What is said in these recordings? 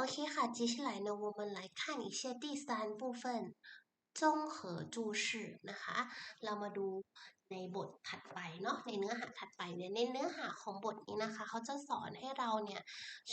OK ค่ะ接下来呢我们来看一下第三部分综合注释นะคะ เรามาดู ในบทถัดไปเนาะในเนื้อหาถัดไปเนี่ยในเนื้อหาของบทนี้นะคะเขาจะสอนให้เราเนี่ย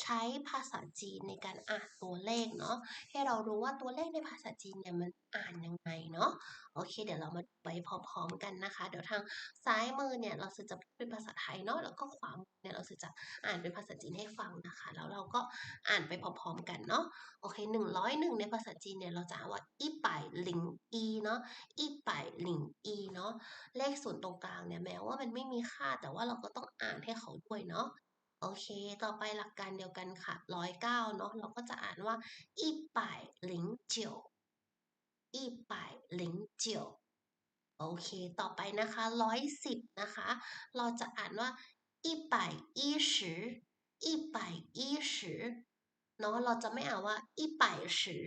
ใช้ภาษาจีนในการอ่านตัวเลขเนาะให้เรารู้ว่าตัวเลขในภาษาจีนเนี่ยมันอ่านยังไงเนาะโอเค เดี๋ยวเรามาไปพร้อมๆกันนะคะ เดี๋ยวทางซ้ายมือเนี่ยเราจะเป็นภาษาไทยเนาะแล้วก็ขวามือเนี่ยเราจะอ่านเป็นภาษาจีนให้ฟังนะคะ แล้วเราก็อ่านไปพร้อมๆกันเนาะโอเคหนึ่งร้อยหนึ่งในภาษาจีนเนี่ยเราจะว่าอีป่ายหลิงอีเนาะอีป่ายหลิงอีเนาะเลขศูนตรงกลางเนี่ยแม้ว่ามันไม่มีค่าแต่ว่าเราก็ต้องอ่านให้เขาด้วยเนาะโอเค ต่อไปหลักการเดียวกันค่ะร้อยเก้าเนาะเราก็จะอ่านว่าอีป่ายหลิงเจียวอีป่ายหลิงเจียวโอเค ต่อไปนะคะร้อยสิบนะคะ เราจะอ่านว่าอีป่ายอีสิอีป่ายอีสิเนาะเราจะไม่อ่านว่าอีป่ายสิ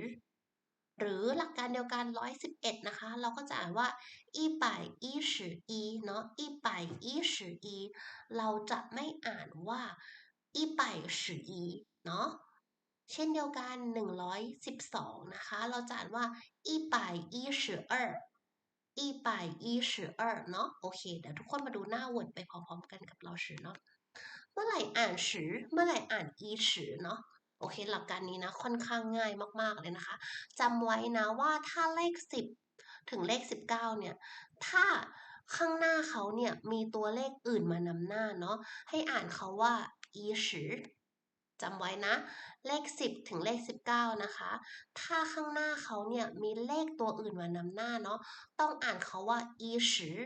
หรือหลักการเดียวกัน 111 นะคะ เราก็จะอ่านว่าอีป่ยอีสืออีเนาะอีป่ยอีสืออีเราจะไม่อ่านว่าอีป่ายสืออีเนาะเช่นเดียวกัน 112 นะคะ เราจะอ่านว่าอีป่ายอีสือเอออีป่ยอีสือเออเนาะโอเค เดี๋ยวทุกคนมาดูหน้าเวนไปพร้อมๆกันกับเราสือเนาะเมื่อไหร่อ่านสือเมื่อไหร่อ่านอีสือเนาะ โอเค หลักการนี้นะค่อนข้างง่ายมากๆเลยนะคะจำไว้นะว่าถ้าเลข 10 ถึงเลข 19 เนี่ย ถ้าข้างหน้าเขาเนี่ยมีตัวเลขอื่นมานำหน้าเนาะให้อ่านเขาว่าอีสือจำไว้นะ เลข 10 ถึงเลข 19 นะคะ ถ้าข้างหน้าเขาเนี่ยมีเลขตัวอื่นมานำหน้าเนาะต้องอ่านเขาว่าอีสือ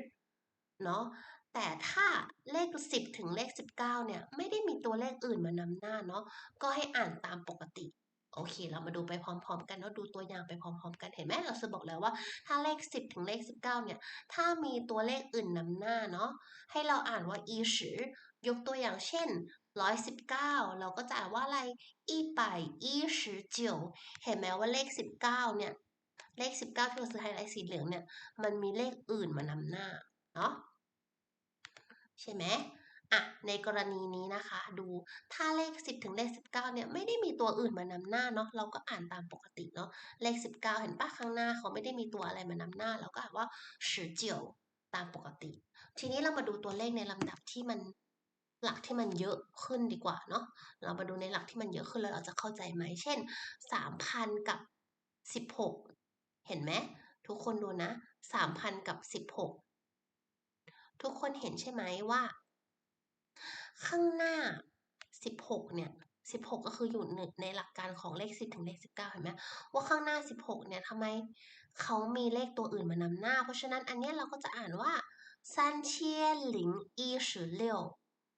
เนาะ แต่ถ้าเลข 10 ถึงเลข 19 เนี่ย ไม่ได้มีตัวเลขอื่นมานำหน้าเนาะก็ให้อ่านตามปกติ โอเค เรามาดูไปพร้อมๆ กันเนาะดูตัวอย่างไปพร้อมๆ กันเห็นไหมเราจะบอกแล้วว่า ถ้าเลข 10 ถึงเลข 19 เนี่ย ถ้ามีตัวเลขอื่นนำหน้าเนาะให้เราอ่านว่าอีสือยกตัวอย่างเช่น119เราก็จะอ่านว่าอะไรอีป่ายอีสิเจียวเห็นไหมว่าเลข19เนี่ย เลข19ที่เราซื้อไฮไลท์สีเหลืองเนี่ย มันมีเลขอื่นมานำหน้า เนาะ ใช่ไหมอะในกรณีนี้นะคะ ดูถ้าเลข 10 ถึงเลข 19 เนี่ยไม่ได้มีตัวอื่นมานำหน้าเนาะเราก็อ่านตามปกติเนาะเลข 19 เห็นปะข้างหน้าเขาไม่ได้มีตัวอะไรมานำหน้า เราก็อ่านว่าสิเจียวตามปกติ ทีนี้เรามาดูตัวเลขในลำดับที่มันหลักที่มันเยอะขึ้นดีกว่าเนาะเรามาดูในหลักที่มันเยอะขึ้นแล้วเราจะเข้าใจไหมเช่น 3,000 กับ 16 เห็นไหมทุกคนดูนะ 3,000 กับ 16 ทุกคนเห็นใช่ไหมว่า ข้างหน้า 16 เนี่ย 16 ก็คืออยู่ในหลักการของเลข 10 ถึงเลข 19 เห็นไหมว่าข้างหน้า 16 เนี่ยทำไมเขามีเลขตัวอื่นมานำหน้า เพราะฉะนั้นอันนี้เราก็จะอ่านว่า三千零一十六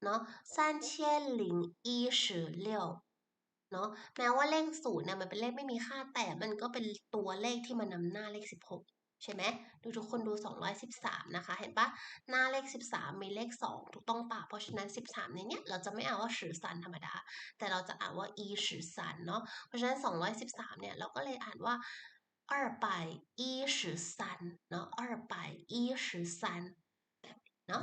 เนาะ三千零一十六เนาะแม้ว่าเลขศูนย์เนี่ยมันเป็นเลขไม่มีค่าแต่มันก็เป็นตัวเลขที่มานำหน้าเลข 16 ใช่ไหมดูทุกคนดู 213 นะคะ เห็นปะหน้าเลข 13 มีเลข 2 ถูกต้องปะเพราะฉะนั้น 13 ในเนี้ยเราจะไม่อ่านว่าสือซันธรรมดา แต่เราจะอ่านว่าอีสือซันเนาะเพราะฉะนั้น 213 เนี่ยเราก็เลยอ่านว่า二百一十三เนาะ二百一十三เนาะ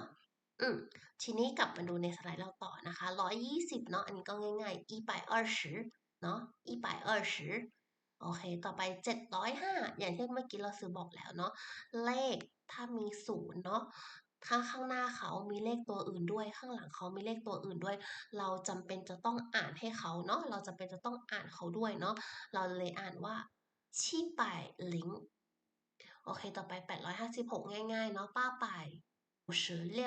อืม ทีนี้กลับมาดูในสไลด์เราต่อนะคะ 120 เนาะ อันนี้ก็ง่ายๆ一百二十เนาะ一百二十 โอเค ต่อไป 705 อย่างที่เมื่อกี้เราซื้อบอกแล้วเนาะ เลขถ้ามีศูนย์เนาะ ข้างข้างหน้าเขามีเลขตัวอื่นด้วย ข้างหลังเขามีเลขตัวอื่นด้วย เราจำเป็นจะต้องอ่านให้เขาเนาะ เราจำเป็นจะต้องอ่านเขาด้วยเนาะ เราเลยอ่านว่า七百零โอเค ต่อไป 856 ง่ายๆ เนาะ ป้าไป五十六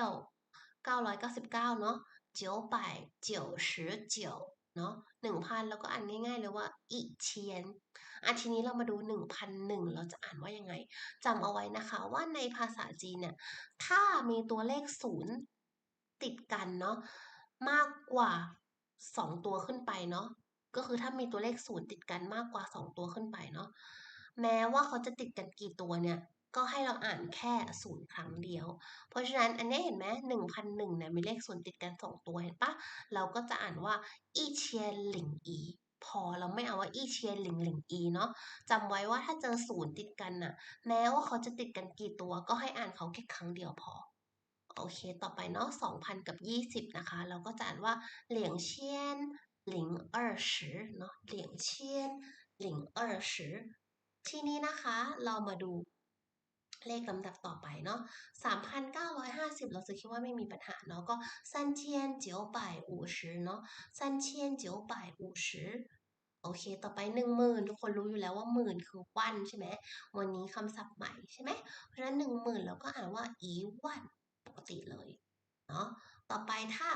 999 เนาะ9 นาะหนึ่งพันเราก็อ่านง่ายๆเลยว่าอิเชียนอะทีนี้เรามาดูหนึ่งพันหนึ่งเราจะอ่านว่ายังไงจำเอาไว้นะคะว่าในภาษาจีนเนี่ยถ้ามีตัวเลขศูนย์ติดกันเนาะมากกว่าสองตัวขึ้นไปเนาะก็คือถ้ามีตัวเลขศูนย์ติดกันมากกว่าสองตัวขึ้นไปเนาะแม้ว่าเขาจะติดกันกี่ตัวเนี่ย ก็ให้เราอ่านแค่ศูนย์ครั้งเดียว เพราะฉะนั้นอันนี้เห็นไหมหนึ่งพันหนึ่งเนี่ยมีเลขศูนย์ติดกันสองตัวเห็นปะเราก็จะอ่านว่าอีเชียนหลิงอีพอเราไม่เอาว่าอีเชียนหลิงหลิงอีเนาะจำไว้ว่าถ้าเจอศูนย์ติดกันน่ะ แม้ว่าเขาจะติดกันกี่ตัวก็ให้อ่านเขาแค่ครั้งเดียวพอ โอเค ต่อไปเนาะ2,000 กับ 20 นะคะ เราก็จะอ่านว่าเหลียงเชียนหลิงเออสือเนาะเหลียงเชียนหลิงเออสือทีนี้นะคะเรามาดู เลขลำดับต่อไปเนาะ3,950 เราจะคิดว่าไม่มีปัญหาเนาะก็3,950เนาะ3,950โอเค ต่อไปหนึ่งหมื่นทุกคนรู้อยู่แล้วว่าหมื่นคือวันใช่ไหม วันนี้คำศัพท์ใหม่ใช่ไหม เพราะฉะนั้นหนึ่งหมื่นเราก็อ่านว่าอีวันปกติเลย เนาะ ต่อไปถ้า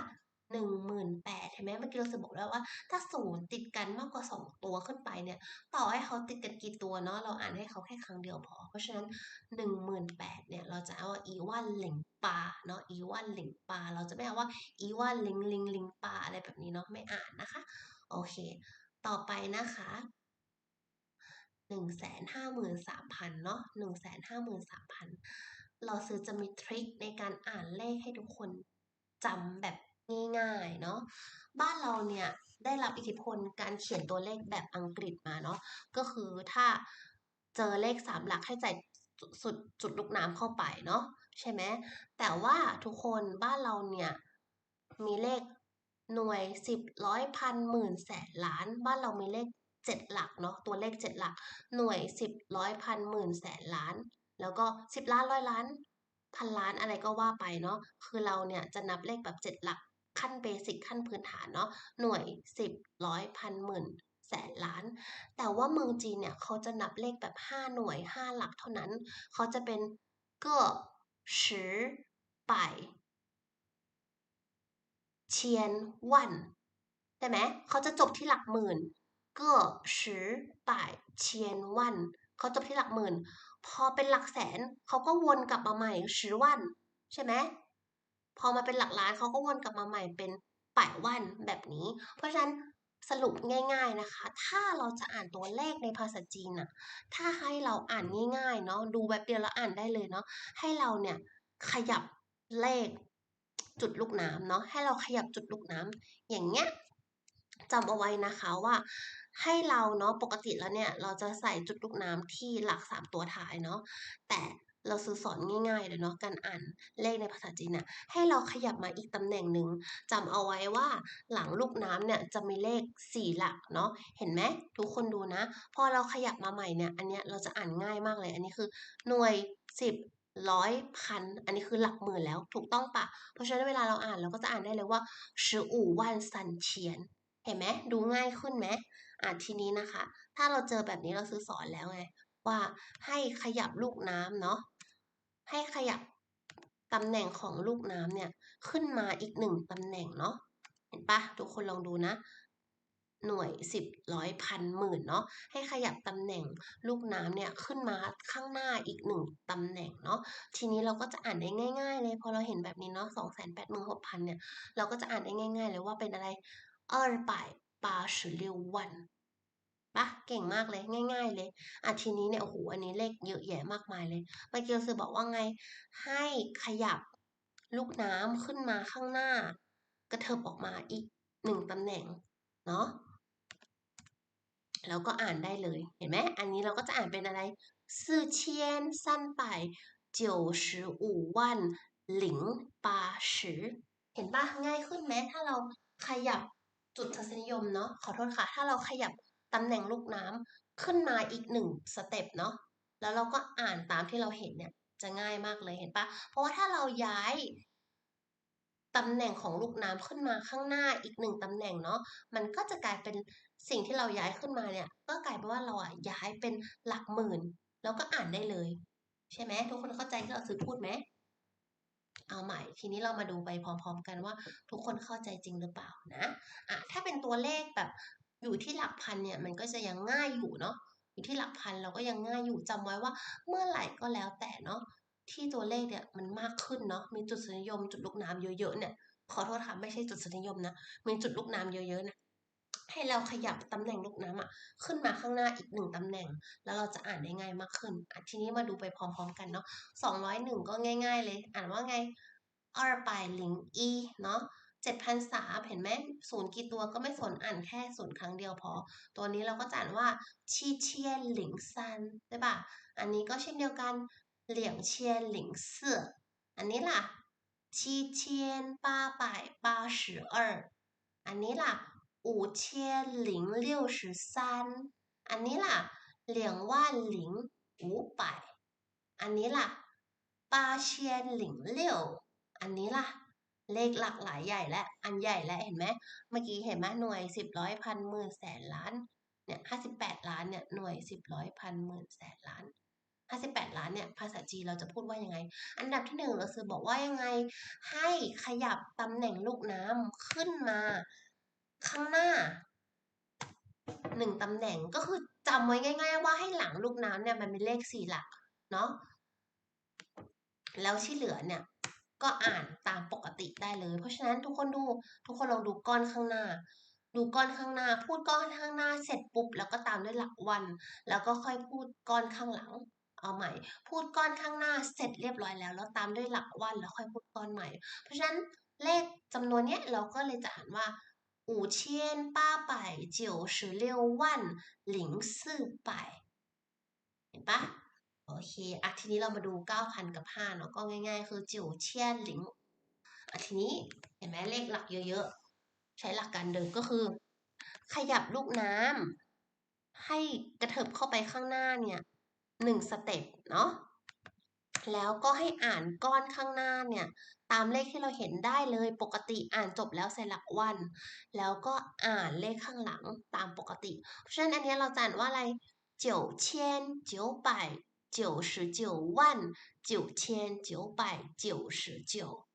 หนึ่งหมื่นแปดเห็นไหมเมื่อกี้เราจะบอกแล้วว่า ถ้าศูนย์ติดกันมากกว่าสองตัวขึ้นไปเนี่ย ต่อให้เขาติดกันกี่ตัวเนาะเราอ่านให้เขาแค่ครั้งเดียวพอ เพราะฉะนั้นหนึ่งหมื่นแปดเนี่ยเราจะเอาว่าอีวันหลิงปาเนาะอีวันหลิงปาเราจะไม่เอาว่าอีวันลิงลิงลิงปาอะไรแบบนี้เนาะไม่อ่านนะคะ โอเค ต่อไปนะคะหนึ่งแสนห้าหมื่นสามพันเนาะหนึ่งแสนห้าหมื่นสามพันเราซื้อจะมีทริคในการอ่านเลขให้ทุกคนจำแบบ ง่ายๆเนาะบ้านเราเนี่ยได้รับอิทธิพลการเขียนตัวเลขแบบอังกฤษมาเนาะก็คือถ้าเจอเลขสามหลักให้ใส่สุดจุดลูกน้ำเข้าไปเนาะใช่ไหมแต่ว่าทุกคนบ้านเราเนี่ยมีเลขหน่วยสิบร้อยพันหมื่นแสนล้าน บ้านเรามีเลขเจ็ดหลักเนาะตัวเลขเจ็ดหลัก หน่วยสิบร้อยพันหมื่นแสนล้าน แล้วก็สิบล้านร้อยล้านพันล้านอะไรก็ว่าไปเนาะคือเราเนี่ยจะนับเลขแบบเจ็ดหลัก ขั้นเบสิกขั้นพื้นฐานเนาะหน่วยสิบร้อยพันหมื่นแสนล้าน แต่ว่าเมืองจีนเนี่ยเขาจะนับเลขแบบห้าหน่วยห้าหลักเท่านั้น เขาจะเป็นเก้อสิบไปเชียนวันได้ไหมเขาจะจบที่หลักหมื่นเก้อสิบไปเชียนวันเขาจบที่หลักหมื่น พอเป็นหลักแสนเขาก็วนกลับมาใหม่สิวันใช่ไหม พอมาเป็นหลักล้านเขาก็วนกลับมาใหม่เป็นป่ายวันแบบนี้ เพราะฉะนั้นสรุปง่าย ๆนะคะ ถ้าเราจะอ่านตัวเลขในภาษาจีนอะถ้าให้เราอ่านง่ายๆเนาะ ดูแบบเดียวแล้วอ่านได้เลยเนาะ ให้เราเนี่ยขยับเลขจุดลูกน้ำเนาะ ให้เราขยับจุดลูกน้ำอย่างเงี้ยจำเอาไว้นะคะว่าให้เราเนาะปกติแล้วเนี่ยเราจะใส่จุดลูกน้ำที่หลักสามตัวท้ายเนาะแต่ เราซื้อสอนง่ายๆเลยเนาะการอ่านเลขในภาษาจีนน่ะให้เราขยับมาอีกตำแหน่งหนึ่งจำเอาไว้ว่าหลังลูกน้ำเนี่ยจะมีเลขสี่หลักเนาะเห็นไหมทุกคนดูนะ พอเราขยับมาใหม่เนี่ยอันเนี้ยเราจะอ่านง่ายมากเลย อันนี้คือหน่วยสิบร้อยพันอันนี้คือหลักหมื่นแล้วถูกต้องปะ เพราะฉะนั้นเวลาเราอ่านเราก็จะอ่านได้เลยว่าสิอู่วันซันเฉียนเห็นไหมดูง่ายขึ้นไหมอ่านทีนี้นะคะ ถ้าเราเจอแบบนี้เราซื้อสอนแล้วไง ว่าให้ขยับลูกน้ำเนาะให้ขยับตำแหน่งของลูกน้ำเนี่ยขึ้นมาอีกหนึ่งตำแหน่งเนาะเห็นปะทุกคนลองดูนะ หน่วยสิบร้อยพันหมื่นเนาะให้ขยับตำแหน่งลูกน้ำเนี่ยขึ้นมาข้างหน้าอีกหนึ่งตำแหน่งเนาะทีนี้เราก็จะอ่านได้ง่าย ๆ เลยพอเราเห็นแบบนี้เนาะสองแสนแปดหมื่นหกพันเนี่ยเราก็จะอ่านได้ง่าย ๆ เลยว่าเป็นอะไรเออป่ายปาสิเรียววัน ปะเก่งมากเลยง่าย ๆ เลยอะทีนี้เนี่ยโอ้โหอันนี้เลขเยอะแยะมากมายเลยมาเกียวซือบอกว่าไง ให้ขยับลูกน้ำขึ้นมาข้างหน้า กระเถิบออกมาอีกหนึ่งตำแหน่งเนาะแล้วก็อ่านได้เลยเห็นไหมอันนี้เราก็จะอ่านเป็นอะไรซื่อเชียนสั้นไปเจียวชิอูวันหลิงปาสิเห็นปะง่ายขึ้นไหมถ้าเราขยับจุดทศนิยมเนาะขอโทษค่ะ ถ้าเราขยับ ตำแหน่งลูกน้ำขึ้นมาอีกหนึ่งสเต็ปเนาะแล้วเราก็อ่านตามที่เราเห็นเนี่ยจะง่ายมากเลยเห็นปะเพราะว่าถ้าเราย้ายตำแหน่งของลูกน้ำขึ้นมาข้างหน้าอีกหนึ่งตำแหน่งเนาะมันก็จะกลายเป็นสิ่งที่เราย้ายขึ้นมาเนี่ย ก็กลายเป็นว่าเราอะย้ายเป็นหลักหมื่น แล้วก็อ่านได้เลย ใช่ไหมทุกคนเข้าใจที่เราซื้อพูดไหมเอาใหม่ ทีนี้เรามาดูไปพร้อม ๆ กันว่าทุกคนเข้าใจจริงหรือเปล่านะอะถ้าเป็นตัวเลขแบบ อยู่ที่หลักพันเนี่ยมันก็จะยังง่ายอยู่เนาะอยู่ที่หลักพันเราก็ยังง่ายอยู่จำไว้ว่าเมื่อไหร่ก็แล้วแต่เนาะที่ตัวเลขเนี่ยมันมากขึ้นเนาะมีจุดสนิยมจุดลูกน้ำเยอะๆเนี่ยขอโทษค่ะไม่ใช่จุดสนิยมนะมีจุดลูกน้ำเยอะๆนะให้เราขยับตำแหน่งลูกน้ำอะขึ้นมาข้างหน้าอีกหนึ่งตำแหน่ง แล้วเราจะอ่านได้ง่ายมากขึ้นอทีนี้มาดูไปพร้อมๆกันเนาะสองร้อยหนึ่งก็ง่าย ๆ เลย อ่านว่าไง r ไปลิง e เนาะ 7,000สาเห็นไหมศูนย์กี่ตัวก็ไม่สนอ่านแค่ศูนย์ครั้งเดียวพอ ตัวนี้เราก็จ่านว่าชีเชียนหลิงซันได้ปะอันนี้ก็เช่นเดียวกันเหลียงเชียหลิงเสืออันนี้ล่ะชีเชียนป้าป่ายป้าสิอเอออันนี้ล่ะอูเชียหลิงเลี้ยสือซันอันนี้ล่ะเหลียงว่าหลิงอูายอันนี้ล่ะป้าเนหลิงเอยอันนี้ล่ะ เลขหลักหลายใหญ่และอันใหญ่และเห็นไหมเมื่อกี้เห็นไหมหน่วยสิบร้อยพันหมื่นแสนล้านเนี่ยห้าสิบแปดล้านเนี่ยหน่วยสิบร้อยพันหมื่นแสนล้านห้าสิบแปดล้านเนี่ยภาษาจีนเราจะพูดว่ายังไง อันดับที่หนึ่งเราคือบอกว่ายังไง ให้ขยับตำแหน่งลูกน้ำขึ้นมา ข้างหน้าหนึ่งตำแหน่งก็คือจำไว้ง่าย ๆ ว่าให้หลังลูกน้ำเนี่ยมันเป็นเลขสี่หลักเนาะแล้วที่เหลือเนี่ย ก็อ่านตามปกติได้เลย เพราะฉะนั้นทุกคนดูทุกคนลองดูก้อนข้างหน้า ดูก้อนข้างหน้า พูดก้อนข้างหน้าเสร็จปุ๊บแล้วก็ตามด้วยหลักวัน แล้วก็ค่อยพูดก้อนข้างหลัง เอาใหม่ พูดก้อนข้างหน้าเสร็จเรียบร้อยแล้ว แล้วตามด้วยหลักวันแล้วค่อยพูดก้อนใหม่ เพราะฉะนั้นเลขจำนวนเนี้ยเราก็เลยจะอ่านว่า五千八百九十六万零四百เห็นปะ โอเคอะทีนี้เรามาดู 9,000 กับ5เนาะก็ง่าย ๆ คือจิ๋วเชียนหลิงอะทีนี้เห็นไหมเลขหลักเยอะๆ ใช้หลักการเดิมก็คือ ขยับลูกน้ำให้กระเถิบเข้าไปข้างหน้าเนี่ยหนึ่งสเต็ปเนาะแล้วก็ให้อ่านก้อนข้างหน้าเนี่ย ตามเลขที่เราเห็นได้เลยปกติอ่านจบแล้วใส่หลักวัน แล้วก็อ่านเลขข้างหลังตามปกติ เพราะฉะนั้นอันนี้เราจะอ่านว่าอะไรเจียวเชียนเจียวไป 九十九万九千九百九十九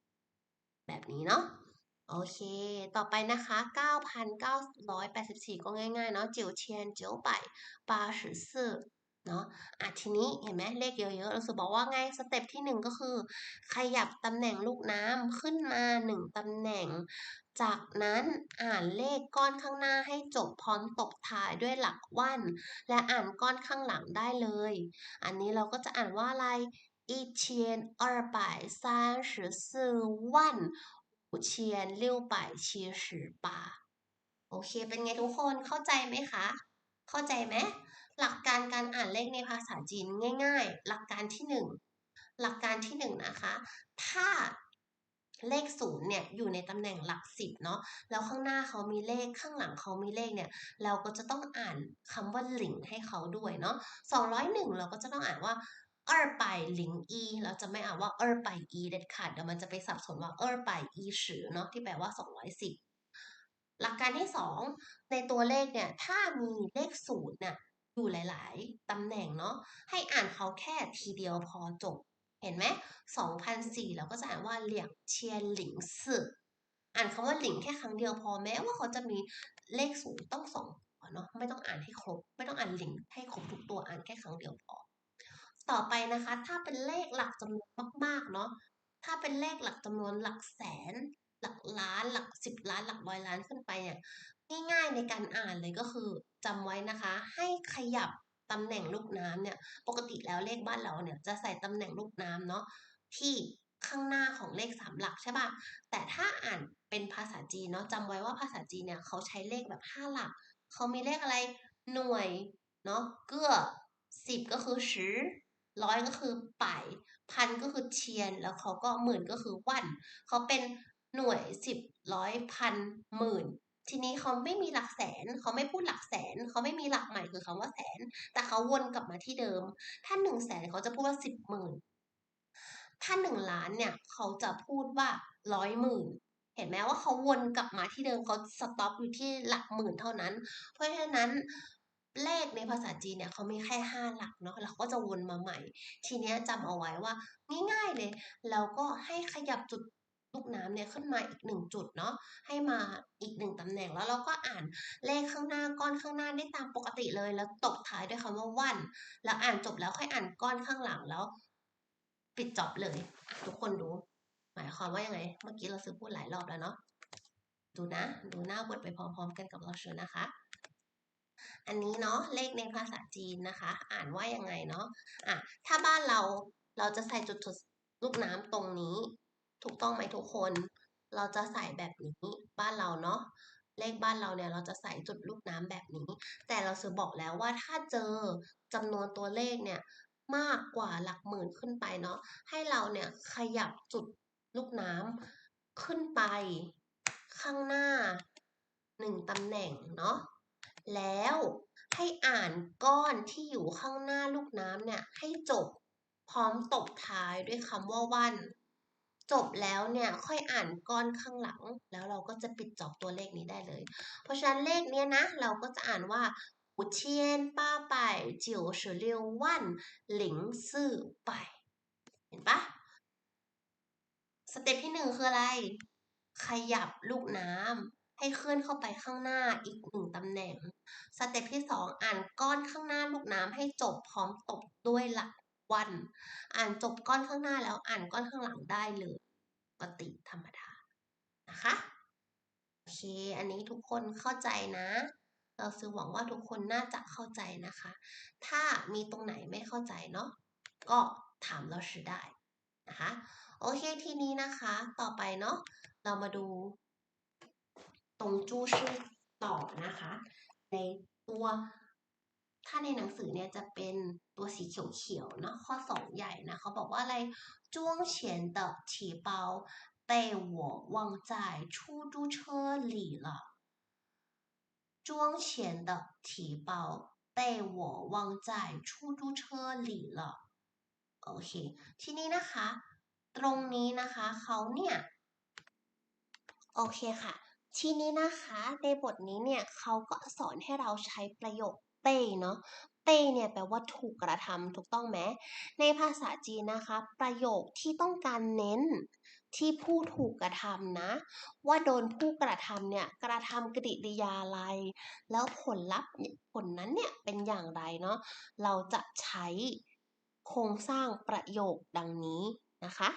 แบบนี้เนาะ โอเค ต่อไปนะคะ 9,984 ก็ง่ายๆ เนาะ9,984เนาะ อ่ะทีนี้เห็นไหมเลขเยอะๆ เราจะบอกว่าไง สเต็ปที่ 1 ก็คือ ขยับตำแหน่งลูกน้ำขึ้นมา 1ตำแหน่ง จากนั้นอ่านเลขก้อนข้างหน้าให้จบพร้อมตบท้ายด้วยหลักวัน และอ่านก้อนข้างหลังได้เลย อันนี้เราก็จะอ่านว่าอะไร一千二百三十四万五千六百七十八โอเค เป็นไงทุกคนเข้าใจไหมคะ เข้าใจไหมหลักการการอ่านเลขในภาษาจีนง่าย ๆ หลักการที่หนึ่งหลักการที่หนึ่งนะคะ ถ้า เลขศูนย์เนี่ยอยู่ในตำแหน่งหลักสิบเนาะแล้วข้างหน้าเขามีเลขข้างหลังเขามีเลขเนี่ยเราก็จะต้องอ่านคำว่าหลิงให้เขาด้วยเนาะสองร้อยหนึ่งเราก็จะต้องอ่านว่าเออไปหลิงอีเราจะไม่อ่านว่าเออไปอีเด็ดขาดเดี๋ยวมันจะไปสับสนว่าเออไปอีสือเนาะที่แปลว่าสองร้อยสิบหลักการที่สองในตัวเลขเนี่ยถ้ามีเลขศูนย์เนี่ยอยู่หลาย ๆตำแหน่งเนาะให้อ่านเขาแค่ทีเดียวพอจบ ห็นไหมสองพันสี่เราก็จะอ่านว่าเหลี่ยงเชียนหลิงสื่ออ่านคำว่าหลิงแค่ครั้งเดียวพอแม้ว่าเขาจะมีเลขศูนย์ต้องสองเนาะไม่ต้องอ่านให้ครบ ไม่ต้องอ่านหลิงให้ครบทุกตัวอ่านแค่ครั้งเดียวพอ ต่อไปนะคะ ถ้าเป็นเลขหลักจำนวนมากๆเนาะถ้าเป็นเลขหลักจำนวนหลักแสน หลักล้านหลักสิบล้านหลักร้อยล้านขึ้นไปเนี่ยง่ายๆในการอ่านเลยก็คือจำไว้นะคะ ให้ขยับ ตำแหน่งลูกน้ำเนี่ยปกติแล้วเลขบ้านเราเนี่ยจะใส่ตำแหน่งลูกน้ำเนาะที่ข้างหน้าของเลขสามหลักใช่ป่ะ แต่ถ้าอ่านเป็นภาษาจีนเนาะจำไว้ว่าภาษาจีนเนี่ยเขาใช้เลขแบบห้าหลัก เขามีเลขอะไรหน่วยเนาะเกื้อสิบก็คือชือร้อยก็คือป่ายพันก็คือเชียน แล้วเขาก็หมื่นก็คือวัน เขาเป็นหน่วยสิบร้อยพันหมื่น ทีนี้เขาไม่มีหลักแสน เขาไม่พูดหลักแสน เขาไม่มีหลักใหม่คือคำว่าแสน แต่เขาวนกลับมาที่เดิม ถ้าหนึ่งแสนเขาจะพูดว่าสิบหมื่นถ้าหนึ่งล้านเนี่ยเขาจะพูดว่าร้อยหมื่นเห็นไหมว่าเขาวนกลับมาที่เดิมเขาสต็อปอยู่ที่หลักหมื่นเท่านั้น เพราะฉะนั้นเลขในภาษาจีนเนี่ยเขามีแค่ห้าหลักเนาะแล้วเขาก็จะวนมาใหม่ ทีเนี้ยจำเอาไว้ว่าง่ายๆเลย เราก็ให้ขยับจุด ลูกน้ำเนี่ยขึ้นมาอีกหนึ่งจุดเนาะให้มาอีกหนึ่งตำแหน่งแล้วเราก็อ่านเลขข้างหน้าก้อนข้างหน้าได้ตามปกติเลย แล้วตบท้ายด้วยคำว่าวันแล้วอ่านจบแล้วค่อยอ่านก้อนข้างหลังแล้ว ปิดจอบเลย ทุกคนดู หมายความว่ายังไง เมื่อกี้เราซื้อพูดหลายรอบแล้วเนาะดูนะ ดูหน้าบทไปพร้อมๆ กันกับเราเชิญนะคะ อันนี้เนาะเลขในภาษาจีนนะคะ อ่านว่ายังไงเนาะอะถ้าบ้านเราเราจะใส่จุดลูกน้ำตรงนี้ ถูกต้องไหมทุกคน เราจะใส่แบบนี้บ้านเราเนาะเลขบ้านเราเนี่ยเราจะใส่จุดลูกน้ำแบบนี้ แต่เราสือบอกแล้วว่าถ้าเจอจำนวนตัวเลขเนี่ยมากกว่าหลักหมื่นขึ้นไปเนาะให้เราเนี่ยขยับจุดลูกน้ำขึ้นไป ข้างหน้าหนึ่งตำแหน่งเนาะแล้วให้อ่านก้อนที่อยู่ข้างหน้าลูกน้ำเนี่ยให้จบพร้อมตบท้ายด้วยคำว่าวัน จบแล้วเนี่ยค่อยอ่านก้อนข้างหลัง แล้วเราก็จะปิดจอบตัวเลขนี้ได้เลย เพราะฉะนั้นเลขเนี้ยนะ เราก็จะอ่านว่า五千八百九十六万零四百เห็นปะสเต็ปที่หนึ่งคืออะไร ขยับลูกน้ำให้เคลื่อนเข้าไปข้างหน้าอีกหนึ่งตำแหน่ง สเต็ปที่สองอ่านก้อนข้างหน้าลูกน้ำให้จบพร้อมตบด้วยหลัก วัน อ่านจบก้อนข้างหน้าแล้วอ่านก้อนข้างหลังได้เลยปกติธรรมดานะคะโอเค อันนี้ทุกคนเข้าใจนะ เราซื้อหวังว่าทุกคนน่าจะเข้าใจนะคะ ถ้ามีตรงไหนไม่เข้าใจเนาะก็ถามเราซื้อได้นะคะโอเคทีนี้นะคะ ต่อไปเนาะเรามาดู ตรงจู้ชื่อต่อนะคะ ในตัว ถ้าในหนังสือเนี่ยจะเป็นตัวสีเขียวๆเนาะ ข้อสองใหญ่นะ เขาบอกว่าอะไรจ้วงเฉียน的提包被我忘在出租车里了装钱的提包被我忘在出租车里了โอเค ทีนี้นะคะ ตรงนี้นะคะ เขาเนี่ย โอเคค่ะ ทีนี้นะคะ ในบทนี้เนี่ยเขาก็สอนให้เราใช้ประโยค เต้เนาะเต้เนี่ยแปลว่าถูกกระทำถูกต้องไหมในภาษาจีนนะคะ ประโยคที่ต้องการเน้นที่ผู้ถูกกระทำนะ ว่าโดนผู้กระทำเนี่ยกระทำกริยาอะไร แล้วผลลัพธ์ผลนั้นเนี่ยเป็นอย่างไรเนาะเราจะใช้โครงสร้างประโยคดังนี้นะคะ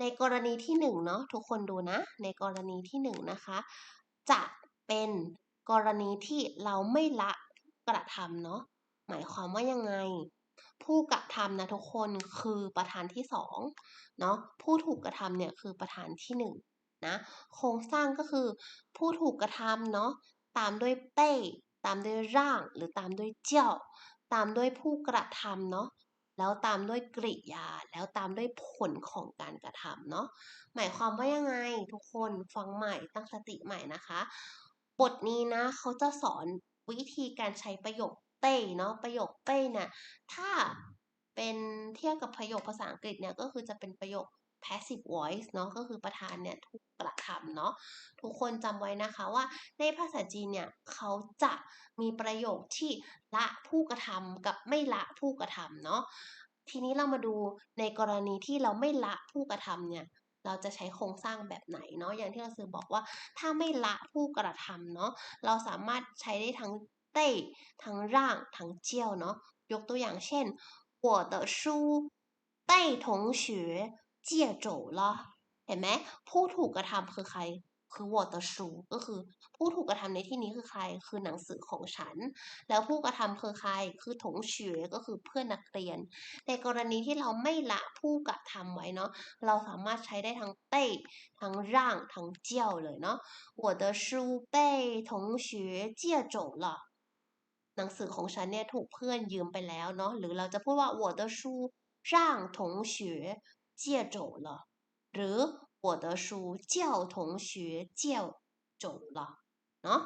ในกรณีที่หนึ่งเนาะทุกคนดูนะ ในกรณีที่หนึ่งนะคะ จะเป็นกรณีที่เราไม่ละ กระทำเนาะหมายความว่ายังไง ผู้กระทำนะทุกคนคือประธานที่สองเนาะผู้ถูกกระทำเนี่ยคือประธานที่หนึ่งนะโครงสร้างก็คือผู้ถูกกระทำเนาะตามด้วยเต้ตามด้วยร่างหรือตามด้วยเจ้า ตามด้วยผู้กระทำเนาะแล้วตามด้วยกริยา แล้วตามด้วยผลของการกระทำเนาะหมายความว่ายังไงทุกคนฟังใหม่ตั้งสติใหม่นะคะ บทนี้นะเขาจะสอน วิธีการใช้ประโยคเต้เนาะประโยคเต้เนี่ยถ้าเป็นเทียบกับประโยคภาษาอังกฤษเนี่ยก็คือจะเป็นประโยค passive voice เนาะก็คือประธานเนี่ยถูกกระทำเนาะทุกคนจำไว้นะคะว่าในภาษาจีนเนี่ยเขาจะมีประโยคที่ละผู้กระทำกับไม่ละผู้กระทำเนาะทีนี้เรามาดูในกรณีที่เราไม่ละผู้กระทำเนี่ย เราจะใช้โครงสร้างแบบไหนเนาะอย่างที่เราซื้อบอกว่าถ้าไม่ละผู้กระทำเนาะเราสามารถใช้ได้ทั้งเต้ทั้งร่างทั้งเจียวเนาะยกตัวอย่างเช่น我的书被同学借走了เห็นไหมผู้ถูกกระทำคือใคร คือ我的书ก็คือ ผู้ถูกกระทำในที่นี้คือใคร คือหนังสือของฉัน แล้วผู้กระทำคือใคร คือถงเฉยก็คือเพื่อนนักเรียน ในกรณีที่เราไม่ละผู้กระทำไว้เนาะ เราสามารถใช้ได้ทั้งเต้ทั้งร่างทั้งเจียวเลยเนาะ我的书被同学借走了หนังสือของฉันเนี่ยถูกเพื่อนยืมไปแล้วเนาะหรือเราจะพูดว่า我的书让同学借走了หรือ 我的书叫同学借走了เนาะ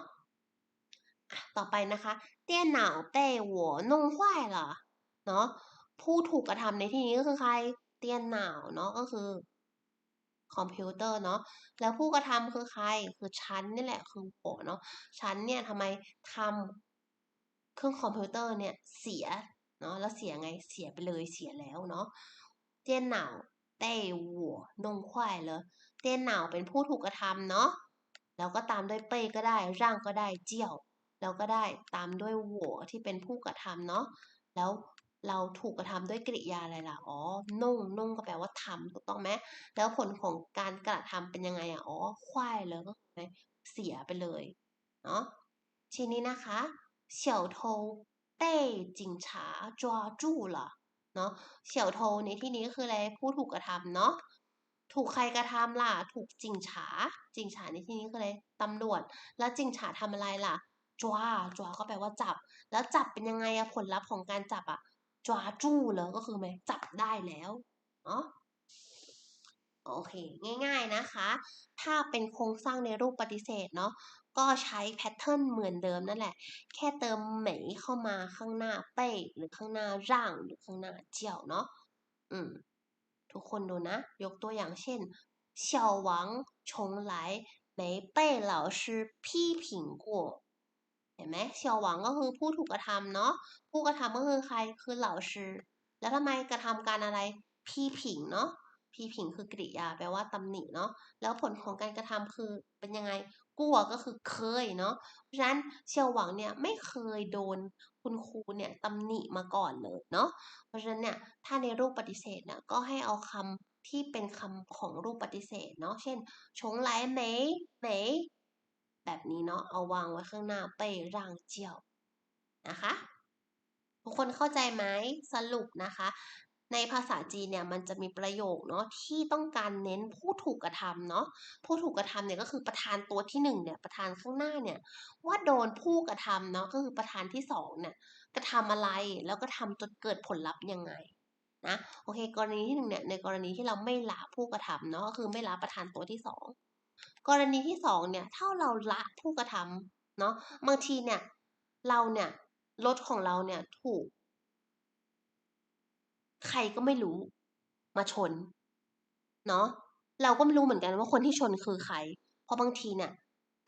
ต่อไปนะคะ电脑被我弄坏了เนาะผู้ถูกกระทำในที่นี้ก็คือใครเตียนหนาวเนาะก็คือคอมพิวเตอร์เนาะแล้วผู้กระทำคือใครคือฉันนี่แหละคือโอเนาะฉันเนี่ยทำไมทำเครื่องคอมพิวเตอร์เนี่ยเสียเนาะแล้วเสียไงเสียไปเลยเสียแล้วเนาะเจียนหนาว เต้หัวนงควายเลยเต้ยหนาวเป็นผู้ถูกกระทำเนาะแล้วก็ตามด้วยเป้ก็ได้ ร่างก็ได้เจียว แล้วก็ได้ตามด้วยหัวที่เป็นผู้กระทำเนาะแล้วเราถูกกระทำด้วยกริยาอะไรล่ะ อ๋อ นุ่ง นุ่งก็แปลว่าทำถูกต้องไหมแล้วผลของการกระทำเป็นยังไงอะ อ๋อ ควายเลยก็เสียไปเลย เนาะ ทีนี้นะคะเฉียวโทเต้จิงฉาจวาจู่ล่ เนาะเสี่ยวโทในที่นี้คืออะไรผู้ถูกกระทำเนาะถูกใครกระทำล่ะ ถูกจิงฉา จิงฉาในที่นี้คืออะไรตำรวจ แล้วจิงฉาทำอะไรล่ะจวาจวาก็แปลว่าจับ แล้วจับเป็นยังไงอะผลลัพธ์ของการจับอะจวาจู้เลยก็คือไหมจับได้แล้วเนาะโอเค ง่าย ๆนะคะ ถ้าเป็นโครงสร้างในรูปปฏิเสธเนาะ ก็ใช้แพทเทิร์นเหมือนเดิมนั่นแหละ แค่เติมเหมยเข้ามาข้างหน้าเป้หรือข้างหน้าร่างหรือข้างหน้าเจียวเนาะอืมทุกคนดูนะ ยกตัวอย่างเช่นเสี่ยวหวังชงไหลไม่เเห็นไหมเสี่ยวหวังก็คือผู้ถูกกระทำเนาะผู้กระทำก็คือใครคือ老师แล้วทำไมกระทำการอะไรพี่ผิงเนาะพี่ผิงคือกริยาแปลว่าตำหนิเนาะแล้วผลของการกระทำคือเป็นยังไง กัวก็คือเคยเนาะเพราะฉะนั้นเสี่ยวหวังเนี่ยไม่เคยโดนคุณครูเนี่ยตำหนิมาก่อนเลยเนาะเพราะฉะนั้นเนี่ยถ้าในรูปปฏิเสธเนี่ยก็ให้เอาคำที่เป็นคำของรูปปฏิเสธเนาะเช่นชงไหลเหมยเหมยแบบนี้เนาะเอาวางไว้ข้างหน้าไปร่างเจียวนะคะ ทุกคนเข้าใจไหมสรุปนะคะ ในภาษาจีนเนี่ยมันจะมีประโยคเนาะที่ต้องการเน้นผู้ถูกกระทำเนาะผู้ถูกกระทำเนี่ยก็คือประธานตัวที่หนึ่งเนี่ยประธานข้างหน้าเนี่ยว่าโดนผู้กระทำเนาะก็คือประธานที่สองเนี่ยกระทำอะไรแล้วก็ทำจนเกิดผลลัพธ์ยังไงนะโอเค กรณีที่หนึ่งเนี่ยในกรณีที่เราไม่ละผู้กระทำเนาะก็คือไม่ละประธานตัวที่สองกรณีที่สองเนี่ยถ้าเราละผู้กระทำเนาะบางทีเนี่ยเราเนี่ยรถของเราเนี่ยถูก ใครก็ไม่รู้ มาชน เนาะเราก็ไม่รู้เหมือนกันว่าคนที่ชนคือใคร เพราะบางทีเนี่ย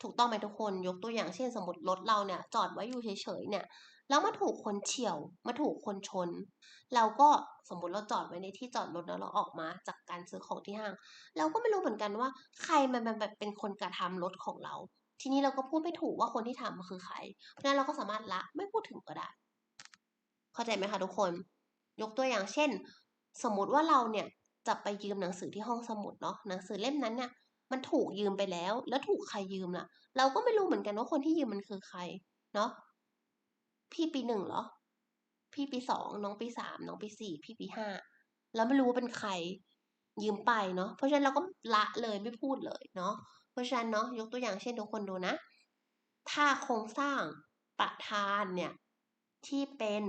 ถูกต้องไหมทุกคนยกตัวอย่างเช่นสมมติรถเราเนี่ย จอดไว้อยู่เฉยๆเนี่ยแล้วมาถูกคนเฉี่ยว มาถูกคนชน เราก็สมมติเราจอดไว้ในที่จอดรถแล้วเราออกมาจากการซื้อของที่ห้าง เราก็ไม่รู้เหมือนกันว่า ใครมันแบบเป็นคนกระทำรถของเรา ทีนี้เราก็พูดไม่ถูกว่าคนที่ทำมันคือใครเพราะนั้นเราก็สามารถละไม่พูดถึงก็ได้ เข้าใจไหมคะทุกคน ยกตัวอย่างเช่น สมมติว่าเราเนี่ยจะไปยืมหนังสือที่ห้องสมุดเนาะหนังสือเล่มนั้นเนี่ยมันถูกยืมไปแล้ว แล้วถูกใครยืมล่ะ เราก็ไม่รู้เหมือนกันว่าคนที่ยืมมันคือใครเนาะพี่ปีหนึ่งเหรอ พี่ปีสองน้องปีสามน้องปีสี่พี่ปีห้าเราไม่รู้ว่าเป็นใครยืมไปเนาะเพราะฉะนั้นเราก็ละเลยไม่พูดเลยเนาะเพราะฉะนั้นเนาะยกตัวอย่างเช่นทุกคนดูนะ ถ้าโครงสร้างประธานเนี่ยที่เป็น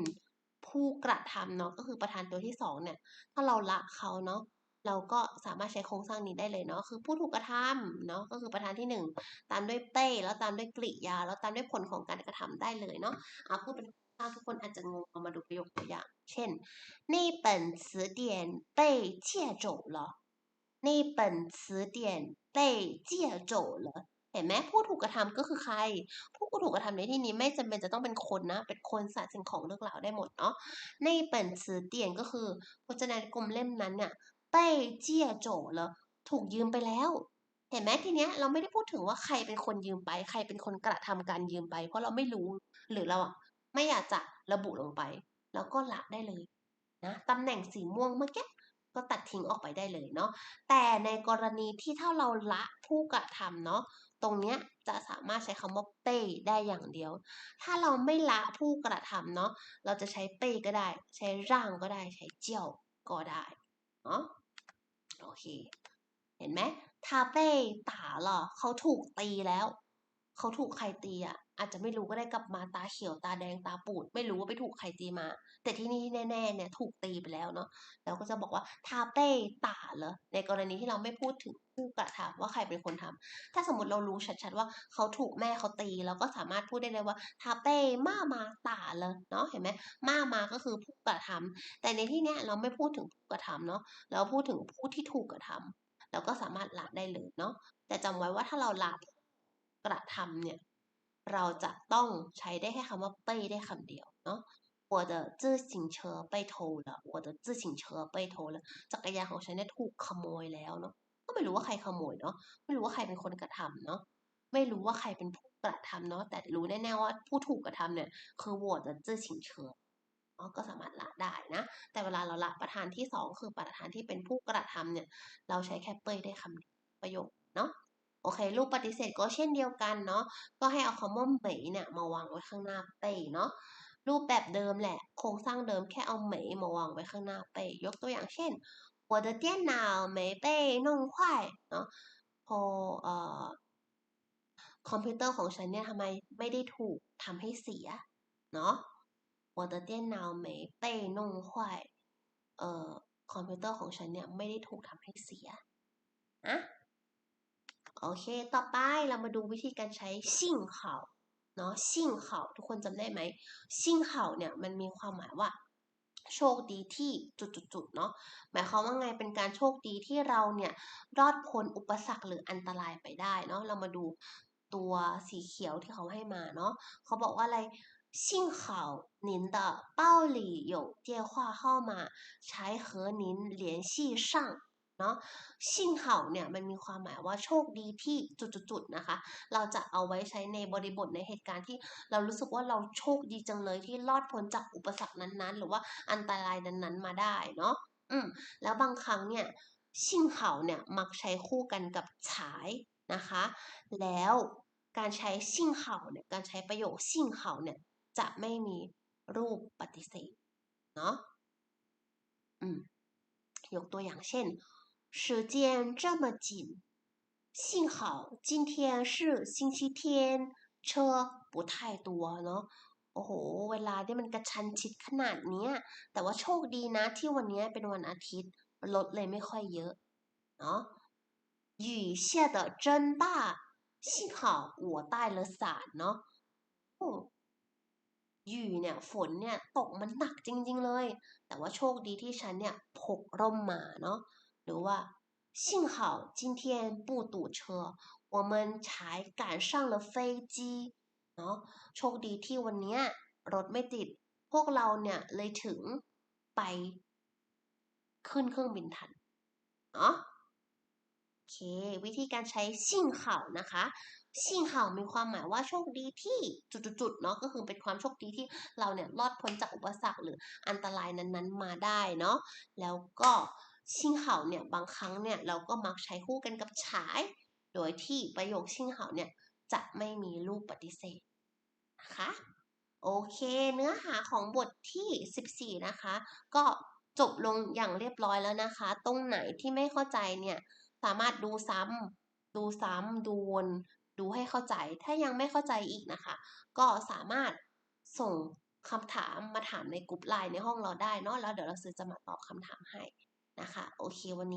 ผู้กระทำเนาะก็คือประธานตัวที่สองเนี่ย ถ้าเราละเขาเนาะเราก็สามารถใช้โครงสร้างนี้ได้เลยเนาะคือผู้ถูกกระทำเนาะก็คือประธานที่หนึ่งตามด้วยเป้แล้วตามด้วยกริยา แล้วตามด้วยผลของการกระทำได้เลยเนาะอ่าพูดเป็นถ้าทุกคนอาจจะงงเอามาดูประโยคตัวอย่าง เช่น那本词典被借走了那本词典被借走了 เห็นไหมผู้ถูกกระทำก็คือใคร ผู้ถูกกระทำในที่นี้ไม่จำเป็นจะต้องเป็นคนนะ เป็นคนสัตว์สิ่งของเรื่องราวได้หมดเนาะ ในเปิ่นซือเตียนก็คือพจนานุกรมเล่มนั้นเนี่ยไปเจียโจแล้วถูกยืมไปแล้วเห็นไหมทีเนี้ยเราไม่ได้พูดถึงว่าใครเป็นคนยืมไป ใครเป็นคนกระทำการยืมไป เพราะเราไม่รู้หรือเราอะไม่อยากจะระบุลงไป แล้วก็ละได้เลยนะตำแหน่งสีม่วงเมื่อกี้ ก็ตัดทิ้งออกไปได้เลยเนาะแต่ในกรณีที่ถ้าเราละผู้กระทำเนาะตรงเนี้ยจะสามารถใช้คำว่าเป้ได้อย่างเดียว ถ้าเราไม่ละผู้กระทำเนาะเราจะใช้เป้ก็ได้ ใช้ร่างก็ได้ใช้เจียวก็ได้เนาะโอเค เห็นไหมทาเป้ตาหรอเขาถูกตีแล้วเขาถูกใครตีอะ อาจจะไม่รู้ก็ได้กลับมาตาเขียวตาแดงตาปูด ไม่รู้ว่าไปถูกใครตีมา แต่ที่นี่แน่ๆเนี่ยถูกตีไปแล้วเนาะเราก็จะบอกว่าทาเป้ตาเหรอในกรณีที่เราไม่พูดถึงผู้กระทำว่าใครเป็นคนทำถ้าสมมติเรารู้ชัดๆว่าเขาถูกแม่เขาตีเราก็สามารถพูดได้เลยว่าทาเป้มามาตาเลยเนาะเห็นไหมมามาก็คือผู้กระทำแต่ในที่เนี้ยเราไม่พูดถึงผู้กระทำเนาะเราพูดถึงผู้ที่ถูกกระทำเราก็สามารถละได้เลยเนาะแต่จำไว้ว่าถ้าเราละกระทำเนี่ยเราจะต้องใช้ได้แค่คำว่าเป้ได้คำเดียวเนาะ 我的自行车被偷了我的自行车被偷了จักรยานของฉันเนี่ยถูกขโมยแล้วเนาะก็ไม่รู้ว่าใครขโมยเนาะไม่รู้ว่าใครเป็นคนกระทำเนาะไม่รู้ว่าใครเป็นผู้กระทำเนาะแต่รู้แน่ๆว่าผู้ถูกกระทำเนี่ยคือ我的自行车เนาะก็สามารถละได้นะ แต่เวลาเราละประธานที่สองคือประธานที่เป็นผู้กระทำเนี่ย เราใช้แค่เป้ยได้คำประโยคเนาะโอเค รูปปฏิเสธก็เช่นเดียวกันเนาะ ก็ให้เอาคำว่าเหมยเนี่ยมาวางไว้ข้างหน้าเป้เนาะ รูปแบบเดิมแหละ โครงสร้างเดิมแค่เอาเหมยมาวางไว้ข้างหน้าเป้ยกตัวอย่างเช่น我的电脑没被弄坏เนาะ พอเอ่อคอมพิวเตอร์ของฉันเนี่ยทำไมไม่ได้ถูกทำให้เสีย เนาะ我的电脑没被弄坏เอ่อคอมพิวเตอร์ของฉันเนี่ยไม่ได้ถูกทำให้เสียอะโอ โอเค ต่อไปเรามาดูวิธีการใช้ซิ่งเข่า เนาะซิ่งเข่าทุกคนจำได้ไหมซิ่งเข่าเนี่ยมันมีความหมายว่า โชคดีที่จุดๆๆเนาะหมายความว่าไงเป็นการโชคดีที่เราเนี่ยรอดพ้นอุปสรรคหรืออันตรายไปได้เนาะเรามาดูตัวสีเขียวที่เขาให้มาเนาะเขาบอกว่าอะไร幸好您的包里有电话号码才和您联系上 เนาะชิ่งเห่าเนี่ยมันมีความหมายว่าโชคดีที่จุดๆนะคะ เราจะเอาไว้ใช้ในบริบทในเหตุการณ์ที่เรารู้สึกว่าเราโชคดีจังเลยที่รอดพ้นจากอุปสรรคนั้นๆ หรือว่าอันตรายนั้นๆมาได้เนาะอืมแล้วบางครั้งเนี่ยชิ่งเห่าเนี่ยมักใช้คู่กันกับฉายนะคะ แล้วการใช้ชิ่งเห่าเนี่ยการใช้ประโยคชิ่งเห่าเนี่ยจะไม่มีรูปปฏิเสธเนาะอืมยกตัวอย่างเช่น 时间这么紧幸好今天是星期天车不太多เนาะโอ้โห เวลาที่มันกระชันชิดขนาดเนี้ย แต่ว่าโชคดีนะที่วันนี้เป็นวันอาทิตย์รถเลยไม่ค่อยเยอะเนาะ雨下的真大幸好我带了伞เนาะหยู่เนี่ยฝนเนี่ยตกมันหนักจริงๆเลย แต่ว่าโชคดีที่ฉันเนี่ยพกร่มมาเนาะ หรือว่า幸好今天不堵车我们才赶上了飞机เนาะโชคดีที่วันนี้รถไม่ติด พวกเราเนี่ยเลยถึงไปขึ้นเครื่องบินทันเนาะโอเค วิธีการใช้ชิ่งเข่านะคะชิ่งเห่ามีความหมายว่าโชคดีที่จุดๆๆเนาะก็คือเป็นความโชคดีที่เราเนี่ยรอดพ้นจากอุปสรรคหรืออันตรายนั้นๆมาได้เนาะแล้วก็ ชิงเห่าเนี่ยบางครั้งเนี่ยเราก็มักใช้คู่กันกับฉาย โดยที่ประโยคชิงเห่าเนี่ยจะไม่มีรูปปฏิเสธนะคะโอเค เนื้อหาของบทที่ 14 นะคะ ก็จบลงอย่างเรียบร้อยแล้วนะคะ ตรงไหนที่ไม่เข้าใจเนี่ย สามารถดูซ้ำดูซ้ำดูวน ดูให้เข้าใจ ถ้ายังไม่เข้าใจอีกนะคะ ก็สามารถส่งคำถามมาถามในกลุ่มไลน์ในห้องเราได้เนาะแล้วเดี๋ยวเราซื้อจะมาตอบคำถามให้ นะคะโอเควัน